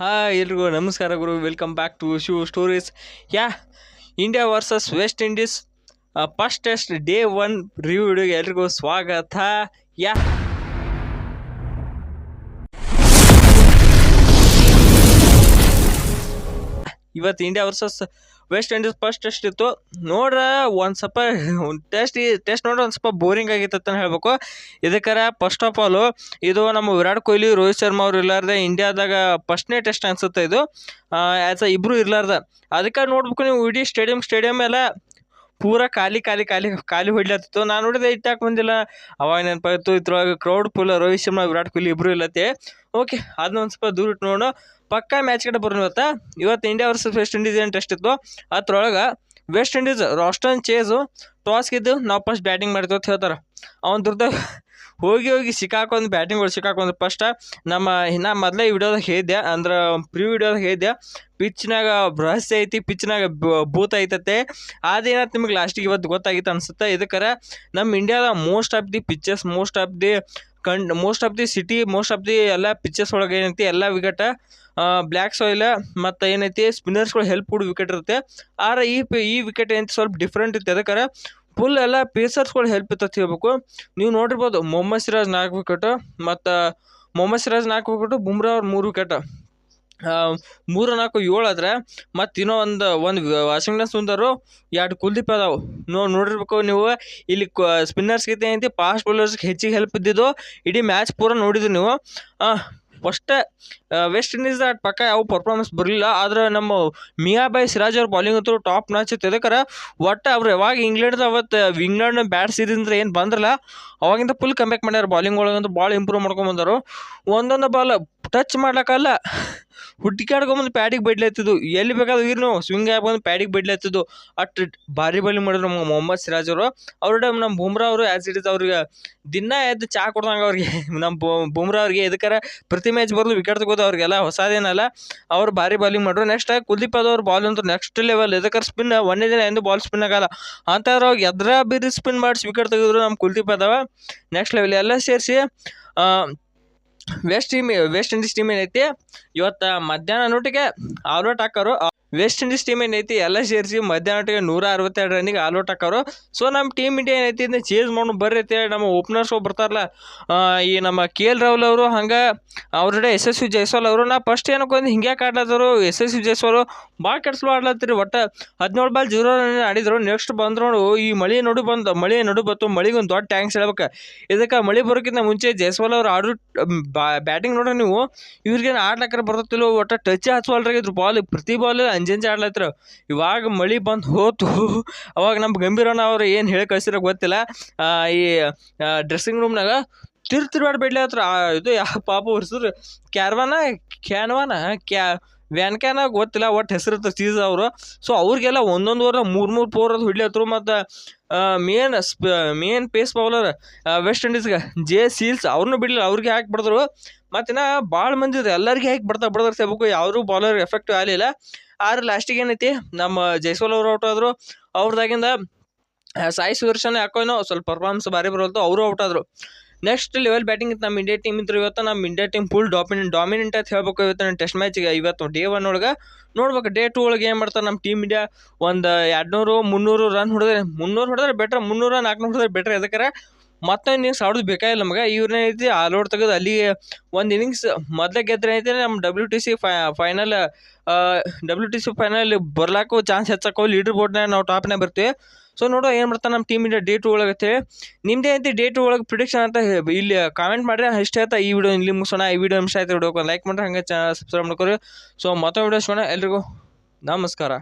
Hi ಎಲ್ರಿಗೂ ನಮಸ್ಕಾರ ಗುರು. Welcome back to shoe stories yeah India versus West Indies first test day one review ವಿಡಿಯೋಗೆ ಎಲ್ರಿಗೂ ಸ್ವಾಗತ. Yeah ಇವತ್ತು India versus West Indies first test ಇತ್ತು. ನೋಡ್ರ, ಒಂದು ಸ್ವಲ್ಪ ಟೆಸ್ಟ್ ಟೆಸ್ಟ್ ನೋಡ್ರೆ ಒಂದು ಸ್ವಲ್ಪ ಬೋರಿಂಗ್ ಆಗಿತ್ತು ಅಂತ ಹೇಳ್ಬೇಕು. ಇದಕ್ಕರ ಫಸ್ಟ್ ಆಫ್ ಆಲು ಇದು ನಮ್ಮ ವಿರಾಟ್ ಕೊಹ್ಲಿ, ರೋಹಿತ್ ಶರ್ಮಾ ಅವ್ರು ಇರಲಾರ್ದೆ ಇಂಡಿಯಾದಾಗ ಫಸ್ಟ್ನೇ ಟೆಸ್ಟ್ ಅನ್ಸುತ್ತೆ ಇದು. ಆ್ಯಸ್ ಇಬ್ಬರು ಇರಲಾರ್ದೆ. ಅದಕ್ಕೆ ನೋಡ್ಬೇಕು ನೀವು ಇಡೀ ಸ್ಟೇಡಿಯಂ ಸ್ಟೇಡಿಯಂ ಎಲ್ಲ ಪೂರ ಖಾಲಿ ಖಾಲಿ ಖಾಲಿ ಖಾಲಿ ಹೊಡ್ಲತ್ತಿತ್ತು ನಾನು ನೋಡಿದೆ ಇಟ್ಟಾಕ್ ಬಂದಿಲ್ಲ? ಅವಾಗ ನೆನಪಾಯ್ತು, ಇದ್ರೊಳಗೆ ಕ್ರೌಡ್ ಫುಲ್ ರೋಹಿತ್ ಶರ್ಮಾ, ವಿರಾಟ್ ಕೊಹ್ಲಿ ಇಬ್ಬರು ಇಲ್ಲತ್ತೆ. ಓಕೆ ಅದನ್ನ ಒಂದು ಸ್ವಲ್ಪ ದೂರ ಇಟ್ಟು ನೋಡೋಣ. ಪಕ್ಕಾ ಮ್ಯಾಚ್ ಕಡೆ ಬರೋಣ ಇವತ್ತು? ಇವತ್ತು ಇಂಡಿಯಾ ವರ್ಸಸ್ ವೆಸ್ಟ್ ಇಂಡೀಸ್ ಏನು ಟೆಸ್ಟ್ ಇತ್ತು? ಅದ್ರೊಳಗೆ West Indies Roston Chase toss ಗೆದ್ದು ನಾವು ಫಸ್ಟ್ ಬ್ಯಾಟಿಂಗ್ ಮಾಡ್ತೀವಿ ಅಂತ ಹೇಳ್ತಾರೆ. ಅವನ ದುರ್ದ ಹೋಗಿ ಹೋಗಿ ಸಿಕ್ಕಾಕೊಂಡು ಬ್ಯಾಟಿಂಗ್ ಸಿಕ್ಕಾಕೊಂಡು ಫಸ್ಟ್ ನಮ್ಮ ನಾ ಮೊದಲೇ ವಿಡಿಯೋದಾಗ ಹೇಳಿದ್ದೆ, ಅಂದ್ರೆ ಪ್ರೀ ವಿಡಿಯೋದಾಗ ಹೇಳಿದ್ದೆ ಪಿಚ್ನಾಗ ರಹಸ್ಯ ಐತಿ ಪಿಚ್ನಾಗ ಭೂತ ಐತತೆ ಅದೇನಾದ್ರು ನಿಮಗೆ ಲಾಸ್ಟಿಗೆ ಇವತ್ತು ಗೊತ್ತಾಗಿತ್ತು ಅನ್ಸುತ್ತೆ. ಇದಕ್ಕರ ನಮ್ಮ ಇಂಡಿಯಾದ most of the pitches most of the ಕಂಡ್ most of the city most of the ಎಲ್ಲ ಪಿಚ್ಚರ್ಸ್ ಒಳಗೆ ಏನೈತಿ, ಎಲ್ಲ ವಿಕೆಟ ಬ್ಲ್ಯಾಕ್ ಸಾಯಿಲ ಮತ್ತು ಏನೈತಿ ಸ್ಪಿನ್ನರ್ಸ್ಗಳು ಹೆಲ್ಪ್ ಕೊಡು ವಿಕೆಟ್ ಇರುತ್ತೆ. ಆದರೆ ಈ ಈ ವಿಕೆಟ್ ಏನೈತಿ ಸ್ವಲ್ಪ ಡಿಫ್ರೆಂಟ್ ಇತ್ತು. ಅದಕ್ಕೆ ಫುಲ್ ಎಲ್ಲ ಪೇಸರ್ಸ್ಗಳು ಹೆಲ್ಪ್ ಇತ್ತು ಹೇಳ್ಬೇಕು. ನೀವು ನೋಡಿರ್ಬೋದು ಮೊಹಮ್ಮದ್ ಸಿರಾಜ್ ನಾಲ್ಕು ವಿಕೆಟ್ ಮತ್ತು ಮೊಹಮ್ಮದ್ ಸಿರಾಜ್ ನಾಲ್ಕು ವಿಕೆಟ್ ಬುಮ್ರಾ ಅವ್ರು ಮೂರು ವಿಕೆಟ್ ಮೂರು ನಾಲ್ಕು ಏಳು ಆದ್ರೆ ಮತ್ತು ಇನ್ನೂ ಒಂದು ಒಂದು ವಾಷಿಂಗ್ಟನ್ ಸುಂದರು, ಎರಡು ಕುಲ್ದೀಪ್ ಅದಾವೆ. ನೋ, ನೋಡಿರ್ಬೇಕು ನೀವು, ಇಲ್ಲಿ ಸ್ಪಿನ್ನರ್ಸ್ಗಿಂತ ಏನೈತಿ ಫಾಸ್ಟ್ ಬೌಲರ್ಸ್ಗೆ ಹೆಚ್ಚಿಗೆ ಹೆಲ್ಪ್ ಇದ್ದಿದ್ದು, ಇಡೀ ಮ್ಯಾಚ್ ಪೂರ ನೋಡಿದ್ದು ನೀವು. ಫಸ್ಟೇ ವೆಸ್ಟ್ ಇಂಡೀಸ್ ಆಟ ಪಕ್ಕ ಯಾವ ಪರ್ಫಾರ್ಮೆನ್ಸ್ ಬರಲಿಲ್ಲ, ಆದ್ರೆ ನಮ್ಮ ಮಿಯಾಬಾಯ್ ಸಿರಾಜ್ ಅವ್ರ ಬಾಲಿಂಗ್ ಅಂತೂ ಟಾಪ್ ನಾಚ್ ಇತ್ತು. ಇದಕ್ಕೆ ಒಟ್ಟು ಅವ್ರು ಯಾವಾಗ ಇಂಗ್ಲೆಂಡ್ದು ಅವತ್ತು ಇಂಗ್ಲೆಂಡ್ನ ಬ್ಯಾಟ್ ಸೀರೀಸ್ ಏನು ಬಂದ್ರಲ್ಲ, ಅವಾಗಿಂದ ಫುಲ್ ಕಂಬ್ಯಾಕ್ ಮಾಡ್ಯಾರ ಬಾಲಿಂಗ್ ಒಳಗಂತೂ ಭಾಳ ಇಂಪ್ರೂವ್ ಮಾಡ್ಕೊಂಬಂದರು ಒಂದೊಂದು ಬಾಲ್ ಟಚ್ ಮಾಡ್ಲಿಕ್ಕಲ್ಲ. ಹುಡ್ಕಾಡ್ಕೊಂಬಂದು ಪ್ಯಾಡಿಗೆ ಬಡ್ಲತ್ತಿದ್ದು ಎಲ್ಲಿ ಬೇಕಾದ್ರೂ ಇರ್ನು ಸ್ವಿಂಗ್ ಬಂದು ಪ್ಯಾಡಿಗೆ ಬಡ್ಲತ್ತಿದ್ದು ಅಟ್ ಭಾರಿ ಬಲಿ ಮಾಡಿದ್ರು ನಮ್ಮ ಮೊಹಮ್ಮದ್ ಸಿರಾಜ್ ಅವರು. ಅವ್ರ ನಮ್ಮ ಬುಮ್ರಾ ಅವರು ಆ್ಯಸ್ ಇಟ್ ಇಸ್ ಅವ್ರಿಗೆ ದಿನ ಎದ್ದು ಚಾ ಕೊಡ್ದಂಗೆ ಅವ್ರಿಗೆ. ನಮ್ಮ ಬುಮ್ರಾ ಅವ್ರಿಗೆ ಎದಕ್ಕಾರ ಪ್ರತಿ ಮ್ಯಾಚ್ ಬರಲು ವಿಕೆಟ್ ತಗೋದು ಅವ್ರಿಗೆಲ್ಲ ಹೊಸದೇನಲ್ಲ. ಅವ್ರು ಭಾರಿ ಬಾಲಿಂಗ್ ಮಾಡ್ರು ನೆಕ್ಸ್ಟ್ ಕುಲ್ದೀಪ್ ಯಾದವ್ ಬಾಲ್ ಅಂತ ನೆಕ್ಸ್ಟ್ ಲೆವೆಲ್ ಎದಕ್ಕಾರ ಸ್ಪಿನ್ ಒಂದೇ ದಿನ ಎಂದು ಬಾಲ್ ಸ್ಪಿನ್ ಆಗಲ್ಲ. ಅಂಥವ್ರು ಅವಾಗ ಎದ್ರ ಬಿರಿ ಸ್ಪಿನ್ ಮಾಡಿಸಿ ವಿಕೆಟ್ ತೆಗೆದ್ರು ನಮ್ಮ ಕುಲ್ದೀಪ್ ಯಾದವ. ನೆಕ್ಸ್ಟ್ ಲೆವೆಲ್ ಎಲ್ಲ ಸೇರಿಸಿ West team West Indies team ಏನೈತಿ ಇವತ್ತು ಮಧ್ಯಾಹ್ನ ನೋಟಿಗೆ ಆಲ್ಔಟ್ ಹಾಕೋರು. ವೆಸ್ಟ್ ಇಂಡೀಸ್ ಟೀಮ್ ಏನೈತಿ? ಎಲ್ಲ ಸೇರಿಸಿ ಮಧ್ಯಾಹ್ನಟಿಗೆ ನೂರ ಅರವತ್ತೆರಡು ರನ್ನಿಗೆ ಆಲ್ಔಟ್ ಹಾಕೋರು ಸೊ ನಮ್ಮ ಟೀಮ್ ಇಂಡಿಯಾ ಏನೈತಿ ಇದನ್ನ ಚೇಂಜ್ ಮಾಡೋಣ ಬರ್ರಿ ಅಂತೇಳಿ ನಮ್ಮ ಓಪನರ್ಸ್ ಬರ್ತಾರಲ್ಲ ಈ ನಮ್ಮ ಕೆ ಎಲ್ ರಾಹುಲ್ ಅವರು, ಹಂಗೆ ಅವ್ರಡೆ ಎಸ್ ಎಸ್ ವಿ ಜೈಸ್ವಾಲ್ ಅವರು, ನಾ ಫಸ್ಟ್ ಏನಕ್ಕೊಂದು ಹಿಂಗೆ ಆಡ್ಲತ್ತರು. ಎಸ್ ಎಸ್ ವಿ ಜೈಸ್ವಾಲು ಭಾಳ ಕೆಡ್ಸ್ಲು ಆಡ್ಲತ್ತೀರಿ ಒಟ್ಟು ಹದಿನೇಳು ಬಾಲ್ ಜೀರೋ ರನ್ ಆಡಿದ್ರು. ನೆಕ್ಸ್ಟ್ ಬಂದ್ರು ನೋಡು, ಈ ಮಳೆ ನಡು ಬಂದು, ಮಳೆ ನಡು ಬಂತು ಮಳೆಗೆ ಒಂದು ದೊಡ್ಡ ಟ್ಯಾಂಕ್ಸ್ ಹೇಳ್ಬೇಕು. ಇದಕ್ಕೆ ಮಳೆ ಬರೋಕ್ಕಿಂತ ಮುಂಚೆ ಜೈಸ್ವಾಲ್ ಅವ್ರು ಆಡೋ ಬ್ಯಾಟಿಂಗ್ ನೋಡ್ರಿ ನೀವು. ಇವ್ರಿಗೇನು ಆಡ್ಲಕ್ಕಾರ ಬರ್ತತಿಲ್ಲ ಒಟ್ಟು ಟಚ್ ಹಚ್ಚುವಲ್ರಿ ಇದ್ರ ಬಾಲ್ ಪ್ರತಿ ಬಾಲ್ ಅಂಜಂಜ ಆಡ್ಲತ್ತರು ಇವಾಗ ಮಳೆ ಬಂದು ಹೋತು. ಅವಾಗ ನಮ್ಮ ಗಂಭೀರಣ್ಣ ಅವ್ರು ಏನು ಹೇಳಿ ಕಳಿಸಿರೋ ಗೊತ್ತಿಲ್ಲ. ಈ ಡ್ರೆಸ್ಸಿಂಗ್ ರೂಮ್ನಾಗ ತಿರ್ ತಿರ್ಗಾಡಿ ಬಿಡ್ಲಿ ಹತ್ರ. ಇದು ಯಾವ ಪಾಪ ಹೊರ್ಸಿದ್ರು ಕ್ಯಾರ್ವಾನ, ಕ್ಯಾನ್ವಾನ, ಕ್ಯಾ, ವ್ಯಾನ್ ಕ್ಯಾನ ಗೊತ್ತಿಲ್ಲ ಒಟ್ಟು ಹೆಸರು ಚೀಸ್ ಅವರು. ಸೊ ಅವ್ರಿಗೆಲ್ಲ ಒಂದೊಂದು ಓವರ್ ಮೂರು ಮೂರು ಫೋರ್ ಅದು ಮತ್ತು ಮೇನ್ ಸ್ಪ ಮೇನ್ ಪೇಸ್ ಬೌಲರ್ ವೆಸ್ಟ್ ಇಂಡೀಸ್ಗೆ ಜೆ ಸೀಲ್ಸ್ ಅವ್ರನ್ನೂ ಬಿಡಲಿಲ್ಲ. ಅವ್ರಿಗೆ ಹಾಕಿ ಬಿಡಿದ್ರು. ಮತ್ತು ಇನ್ನು ಭಾಳ ಮಂದಿ ಎಲ್ಲರಿಗೆ ಹಾಕಿ ಬಿಡ್ತಾ ಬಿಡ್ತಾರೆ ಸೇಬೇಕು. ಯಾರು ಬೌಲರ್ ಎಫೆಕ್ಟಿವ್ ಆಗಲಿಲ್ಲ. ಆದ್ರೆ ಲಾಸ್ಟಿಗೆ ಏನೈತಿ? ನಮ್ಮ ಜೈಸ್ವಾಲ್ ಅವರು ಔಟ್ ಆದರು. ಅವ್ರದಾಗಿಂದ ಸಾಯಿ ಸುದರ್ಶನ್ ಯಾಕೋ ಏನೋ ಸ್ವಲ್ಪ ಪರ್ಫಾರ್ಮೆನ್ಸ್ ಭಾರಿ ಬರೋದು ಅವರು ಔಟ್ ಆದರು. ನೆಕ್ಸ್ಟ್ ಲೆವೆಲ್ ಬ್ಯಾಟಿಂಗ್ ಇತ್ತು ನಮ್ಮ ಇಂಡಿಯಾ ಟೀಮ್ ಇದ್ರು. ಇವತ್ತು ನಮ್ಮ India team full dominant dominant ಅಂತ ಹೇಳ್ಬೇಕು ಇವತ್ತು ನಮ್ಮ ಟೆಸ್ಟ್ ಮ್ಯಾಚಿಗೆ ಇವತ್ತು ಡೇ ಒನ್ ಒಳಗೆ ನೋಡ್ಬೇಕು ಡೇ ಟೂ ಒಳಗೆ ಏನು ಮಾಡ್ತಾರೆ ನಮ್ಮ ಟೀಮ್ ಇಂಡಿಯಾ ಒಂದು, ಎರಡುನೂರು, ಮುನ್ನೂರು ರನ್ ಹೊಡೆದ್ರೆ, ಮುನ್ನೂರು ಹೊಡೆದ್ರೆ ಬೆಟ್ರ್ ಮುನ್ನೂರು ನಾಲ್ಕುನೂರು ಹೊಡೆದ್ರೆ ಬೆಟ್ರ್ ಎದಕ್ಕಾರ? ಮತ್ತೆ ಇನ್ನಿಂಗ್ಸ್ ಆಡೋದು ಬೇಕಾಗಿಲ್ಲ ನಮಗೆ. ಇವ್ರನ್ನ ಐತಿ ಆಲ್ ಔಟ್ ತೆಗೆದು ಅಲ್ಲಿ ಒಂದು ಇನ್ನಿಂಗ್ಸ್ ಮೊದಲೇ ಗೆದ್ರೆ ಐತಿ ನಮ್ಮ W T C final W T C final ಬರ್ಲಾಕು chance ಹೆಚ್ಚಕ್ಕೋ ಲೀಡರ್ ಬೋರ್ಡ್ನಾಗ ನಾವು ಟಾಪ್ನಾಗ ಬರ್ತೀವಿ. ಸೊ ನೋಡೋ ಏನು ಮಾಡ್ತಾನೆ ನಮ್ಮ ಟೀಮ್ ಇಂಡಿಯಾ ಡೇ ಒಳಗೆ ನಿಮ್ಮದೇ ಐತಿ ಡೇ ಒಳಗೆ ಪ್ರಿಡಿಕ್ಷನ್ ಅಂತ ಇಲ್ಲಿ ಕಾಮೆಂಟ್ ಮಾಡಿರಿ, ಇಷ್ಟ ಆಯ್ತಾ ಈ ವಿಡಿಯೋ ಇಲ್ಲಿ ಮುಗಿಸೋಣ, ಈ ವಿಡಿಯೋ ಇಷ್ಟ ಆಯ್ತು ವಿಡಿಯೋಕ್ಕೆ ಲೈಕ್ ಮಾಡ್ರಿ, ಹಂಗೆ ಚಾನಲ್ ಸಬ್ಸ್ಕ್ರೈಬ್ ಮಾಡ್ಕೊರಿ. ಸೊ ಮತ್ತೊಂದು ವಿಡಿಯೋ ಎಲ್ರಿಗೂ. ನಮಸ್ಕಾರ.